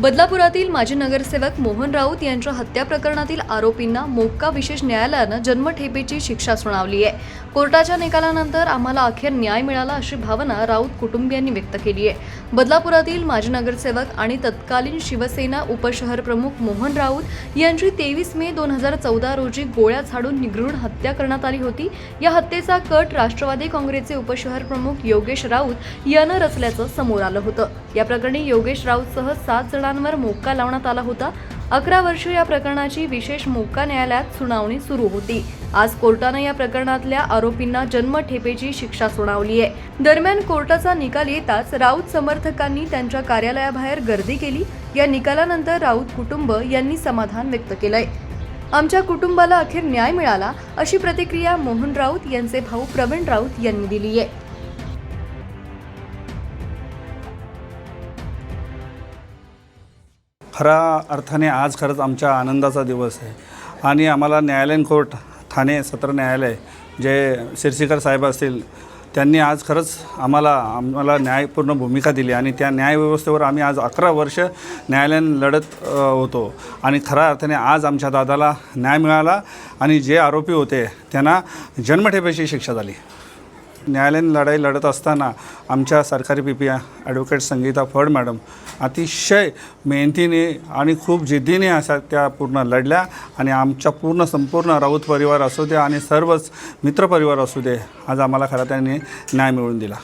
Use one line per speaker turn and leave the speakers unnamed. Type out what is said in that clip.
बदलापुरातील माजी नगरसेवक मोहन राऊत यांच्या हत्या प्रकरणातील आरोपींना मोक्का विशेष न्यायालयानं जन्मठेपेची शिक्षा सुनावली आहे. कोर्टाच्या निकालानंतर आम्हाला अखेर न्याय मिळाला अशी भावना राऊत कुटुंबियांनी व्यक्त केली आहे. बदलापुरातील माजी नगरसेवक आणि तत्कालीन शिवसेना उपशहर प्रमुख मोहन राऊत यांची तेवीस मे दोन हजार चौदा रोजी गोळ्या झाडून निगृण हत्या करण्यात आली होती. या हत्येचा कट राष्ट्रवादी काँग्रेसचे उपशहर प्रमुख योगेश राऊत यानं रचल्याचं समोर आलं होतं. या प्रकरणी योगेश राऊतसह सात जणांवर मोक्का लावण्यात आला होता. अकरा वर्ष या प्रकरणाची विशेष मोक्का न्यायालयात सुनावणी सुरू होती. आज कोर्टानं या प्रकरणातल्या आरोपींना जन्मठेपेची शिक्षा सुनावली आहे. दरम्यान कोर्टाचा निकाल येताच राऊत समर्थकांनी त्यांच्या कार्यालयाबाहेर गर्दी केली. या निकालानंतर राऊत कुटुंब यांनी समाधान व्यक्त केलंय. आमच्या कुटुंबाला अखेर न्याय मिळाला अशी प्रतिक्रिया मोहन राऊत यांचे भाऊ प्रवीण राऊत यांनी दिली आहे.
खऱ्या अर्थाने आज खरंच आमच्या आनंदाचा दिवस आहे. आणि आम्हाला न्यायालयीन कोर्ट ठाणे सत्र न्यायालय जे शिरसीकर साहेब असतील त्यांनी आज खरंच आम्हाला आम्हाला न्यायपूर्ण भूमिका दिली आणि त्या न्यायव्यवस्थेवर आम्ही आज अकरा वर्ष न्यायालयीन लढत होतो. आणि खऱ्या अर्थाने आज आमच्या दादाला न्याय मिळाला आणि जे आरोपी होते त्यांना जन्मठेपेची शिक्षा झाली. न्यायालयीन लढाई लढत असताना आमच्या सरकारी P P advocate Sangeeta Phad madam अतिशय मेहनतीने आणि खूप जिद्दीने अशा त्या पूर्ण लढल्या आणि आमच्या पूर्ण संपूर्ण राऊत परिवार असू दे आणि सर्वच मित्रपरिवार असू दे आज आम्हाला खरा त्याने न्याय मिळवून दिला.